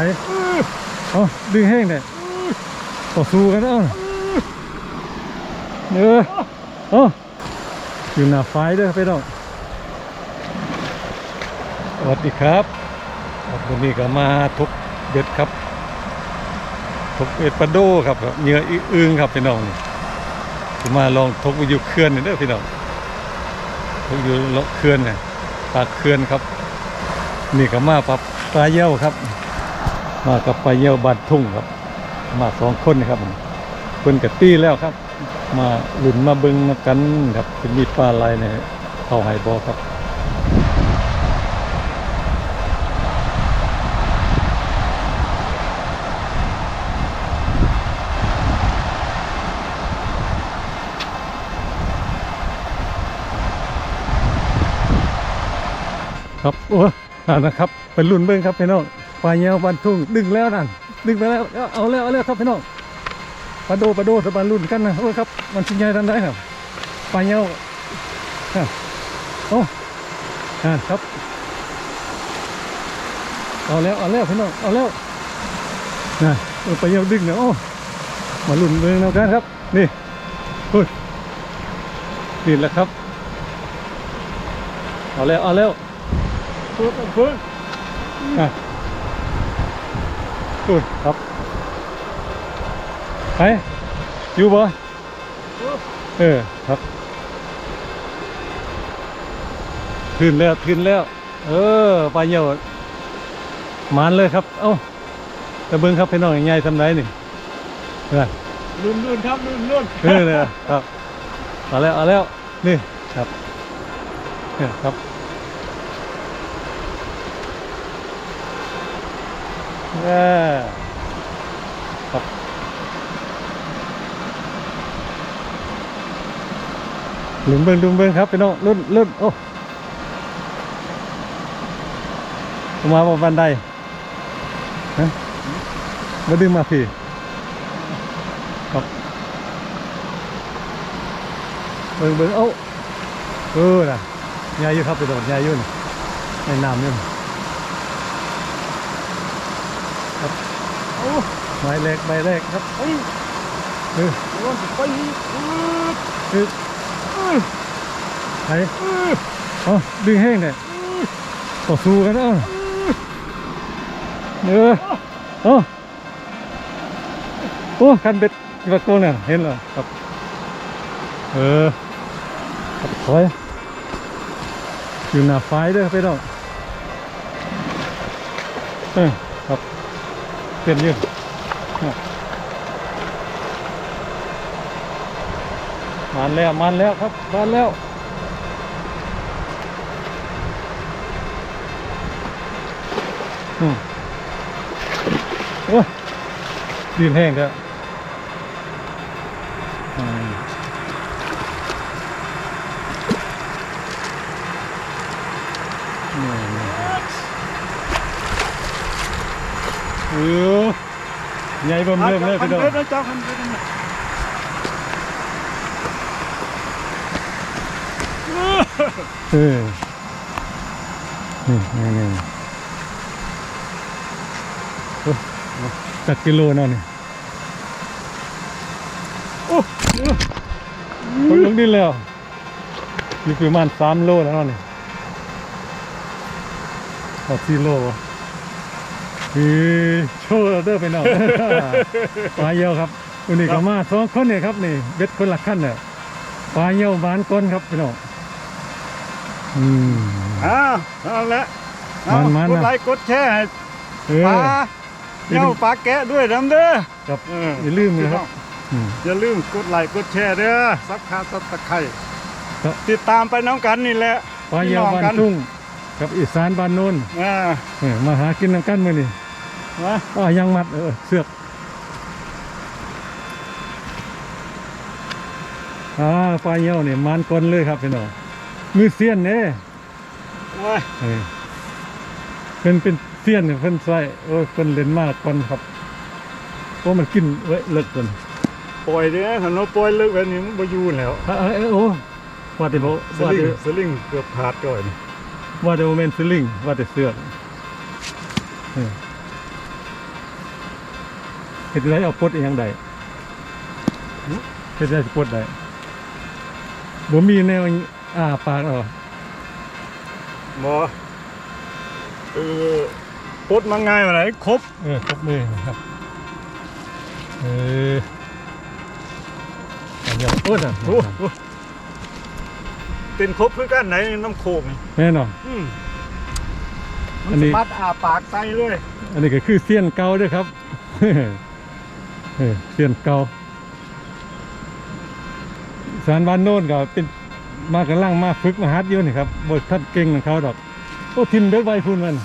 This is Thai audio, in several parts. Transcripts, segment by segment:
ไปเอาดึงแห้งเนี่ยต่อสู้กันเอาเออเอาอยู่หน้าไฟด้อไปน้องสวัสดีครับวันนี้ก็มาทุกเบ็ดครับทุกเบ็ดปลาโดครับครับเหยื่ออีอึงครับพี่น้องนี่มาลองทุกอยู่เขื่อนนี่เด้อพี่น้องทุกอยู่เลาะเขื่อนเนี่ยปากเขื่อนครับ นี่ก็มาปลาปลาเยี่ยวครับ มากับไปเยี่ยวบานทุ่งครับ มาสองคนนะครับเพิ่นกับตี้แล้วครับ มาหลุนมาเบิงกันครับจะมีปลาอะไรเนี่ยเข้าไฮบอครับครับโอ้อ่านะครับเป็นรุ่นเบิ้งครับพี่น้อง ปลาเยี่ยวบานทุ่งดึงแล้วนั่นดึงไปแล้วเอาแล้วเอาแล้วครับพี่น้องปลาโดปลาโดสบานรุ่นกันนะโอ้ครับ มันชิ้นใหญ่ทันได้ครับปลาเยี่ยวโอ้อ่าครับเอาแล้วเอาแล้วพี่น้องเอาแล้วนะปลาเยี่ยวดึงเนี่ยโอ้มารุ่นเบิ้งแล้วกันครับ นี่พูดนี่แหละครับ เอาแล้วเอาแล้วเพิ่มเพิ่มอะ อุ้ยครับไปอยู่บ่เออครับขึ้นแล้วขึ้นแล้ว เออปลาเหี่ยวมานเลยครับ เอ้าตะเบิงครับพี่น้องใหญ่ทำไรนี่เออรุ่นรุ่นครับรุ่นรุ่นเออเลยครับเอาแล้วเอาแล้วนี่ครับเนี่ยครับ เออครับลุมเบิ้งลุมเบิ้งครับพี่น้องรุ่นรุ่นโอ้มาบนบันไดฮะมาดึงมาพี่ครับเบิงเบิ่งเอ้าเออน่ะยายอยู่ครับไปโดดยายอยู่นี่ในน้ำอยู่นี่ครับ โอ้ใบแรกใบแรกครับเฮ้ยเออร้อนไปเออไปเอาดึงแห้งเนี่ยต่อสู้กันเอ้าเออเอาโอ้คันเบ็ดตะโกนเนี่ยเห็นเหรอครับ เออครับถอยอยู่หน้าไฟเด้อไปน้องเออครับ เต็มยืดมันแล้วมันแล้วครับมันแล้วอืมโอ้ยดินแห้งแล้วอื เออใหญ่เบิ่มเริ่มเลยพี่น้องเออนี่นี่จักกิโลนาะนี่โอ้คนลงดินแล้วอยู่ประมาณสามโลแล้วเนาะนี่พอสี่โลวะ เฮ้ยโชว์เราเด้อไปน้องปลาเยี่ยวครับวันนี้ก็มาสองคนเนี่ยครับนี่เบ็ดคนละขั้นเนี่ยปลาเยี่ยวบานก้นครับพี่น้องอืม อ้าวเอาละเอามันๆกนะดไลค์กดแชร์ให้เอปอลาเจ้าปลาแกะด้วยน้ำเด้อครับเอออย่าลืมนะครับ อืม อย่าลืมกดไลค์กดแชร์เด้อซับคาซับตะไคร้ครับ ติดตามไปน้องกันนี่แหละปลาเยี่ยวพี่บานองกันทุ่ง กับอีสานบานโนนอ่าเออมาหากินน้ำกันมื้อนี้มาอ้ายังมัดเออเสือกอ่าปลาเยี่ยวเนี่ยมันก้นเลยครับพี่น้องมือเสี้ยนเนี่ยมาเออเพิ่นเป็นเสี้ยนเนี่ยเพิ่นใส่โอ้ยเพิ่นเล่นมากก่อนครับโอ้มันกินเว้ยเลิกก่อนปล่อยเด้อถ้าเราปล่อยเลิกแบบนี้มันบ่อยู่แล้วอะเอ้ยเอ้ยโอ้ว่าแต่บ่สว่าลิแต่งสลิงเกือบขาดก่อน ว่าแต่บ่แม่นสลิงว่าแต่เสือกเออเฮ็ดได้เอาปลดอีหยังได้เฮ็ดได้ปลดได้บ่มีแนวอ้าปากเอาบ่เออปลดมาง่ายมาไหนครบเออครบมือนะครับเอออันเดียวโอ้น่ะโอ้โห เป็นครบคือกันไหนน้ำโคกนี่แน่นอน อืมอัมันนนี้สามารถอาปากใส่เลย อันนี้ก็คือเสี้ยนเก่าเด้วยครับ เออเสี้ยนเก่าสารบ้านโน่นก็เป็นมากำลังมาฝึกมาฮัดอยู่นี่ครับบทท่านเก่งของเขาดอกโอ้ทิมเบ็ดไวพุ่นมัน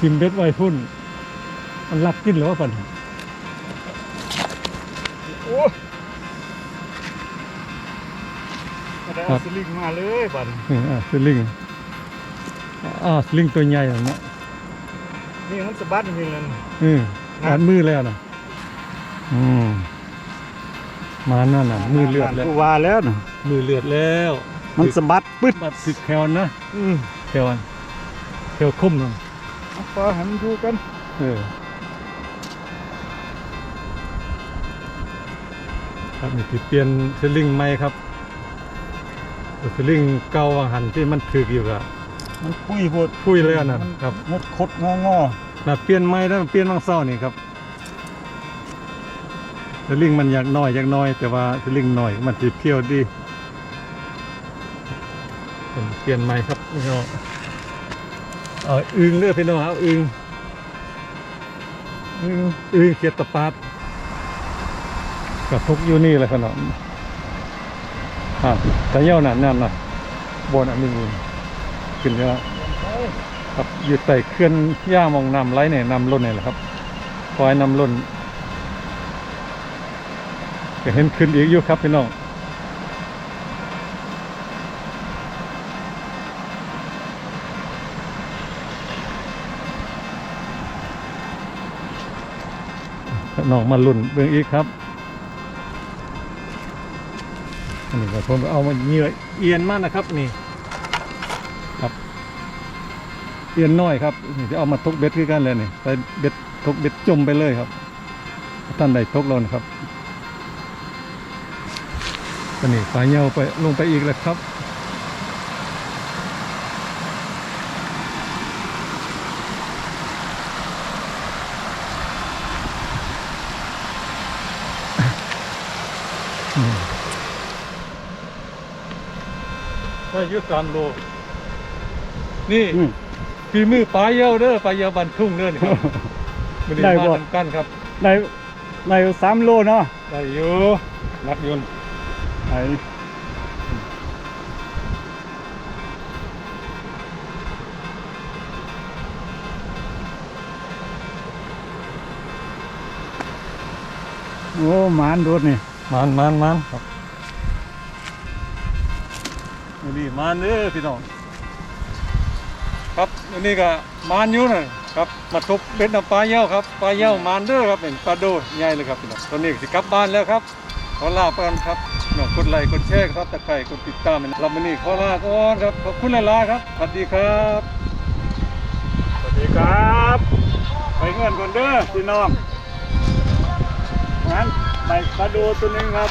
ทิมเบ็ดไวพุ่น มันรักกินหรือว่าปันโอ้มา ได้เอาสลิงมาเลยบัดนี้เอออ่าสลิงอ่าสลิงตัวใหญ่อะนะนี่มันสะบัดจริงๆเลยเอออ่านมือแล้วนะอืมมานั่นน่ะ มือเลือดแล้วกูว่าแล้วนะมือเลือดแล้ว มันสะบัดปึ๊ดบัดสึกแควนะอืมแควอันแควคมนั่นเอาปลาให้มันดูกัน เออครับนี่ที่เปลี่ยนสลิงใหม่ครับ สลิงเก่าวังหันที่มันถึกอยู่กับมันคุยโหดคุยเลยอันนั้นมันครับงดคดงองอน่ะเปลี่ยนใหม่แล้วเปลี่ยนบางเศร้านี่ครับสลิงมันอยากน้อยอยากน้อย แต่ว่าสลิงน้อยมันสิเพียวดีผมเปลี่ยนใหม่ครับพี่น้องเอาอึงเด้อพี่น้องเอาอึงอึงอึงเขียดตะปาดกับทุกอยู่นี่แหละขนม อ่าแต่เย้านั่นนั่นน่ะบนอันนี้ขึ้นแล้วครับอยู่ใต้เคลื่อนย่ามองนำไรเนี่ยนำล้นเนี่ยแหละครับคอยนำล้นก็เห็นขึ้นอีกอยู่ครับพี่น้องน้องมาลุ่นเบื้องอีกครับ อันนี้ก็ผมเอามาเหยื่อเอียนมากนะครับนี่ครับเอียนน้อยครับนี่จะเอามาทกเบ็ดคือกันเลยนี่ไปเบ็ดทกเบ็ดจมไปเลยครับท่านใดทกเรานะครับก็นี่ปลาเหี่ยวไปลงไปอีกแล้วครับ ถ้ายุสามโล นี่อืม ฝีมือปลาเยี่ยวเด้อปลาเยี่ยวบันทุ่งเด้อนี่ครับไม่ได้ได้มาบ่ทำกันครับ ในในสามโลเนาะได้อยู่นักยนต์ไอ้โอ้หมานโดดนี่มันมันมันครับ นี่มันเด้อพี่น้องครับอันนี้ก็มันอยู่น่ะครับมาทุบเบ็ดน้ำปลาเยี่ยวครับปลาเยี่ยวมันเด้อครับเป็นปลาโดใหญ่เลยครับพี่น้องตอนนี้สิกลับบ้านแล้วครับขอลาไปก่อนครับน้องกดไลค์กดแชร์ครับตะไคร่กดติดตามเราวันนี้ขอลาก่อนครับขอบคุณหลายๆครับสวัสดีครับสวัสดีครับ ไปเงินก่อนเด้อพี่น้องงั้นไปปลาโดตัวหนึงครับ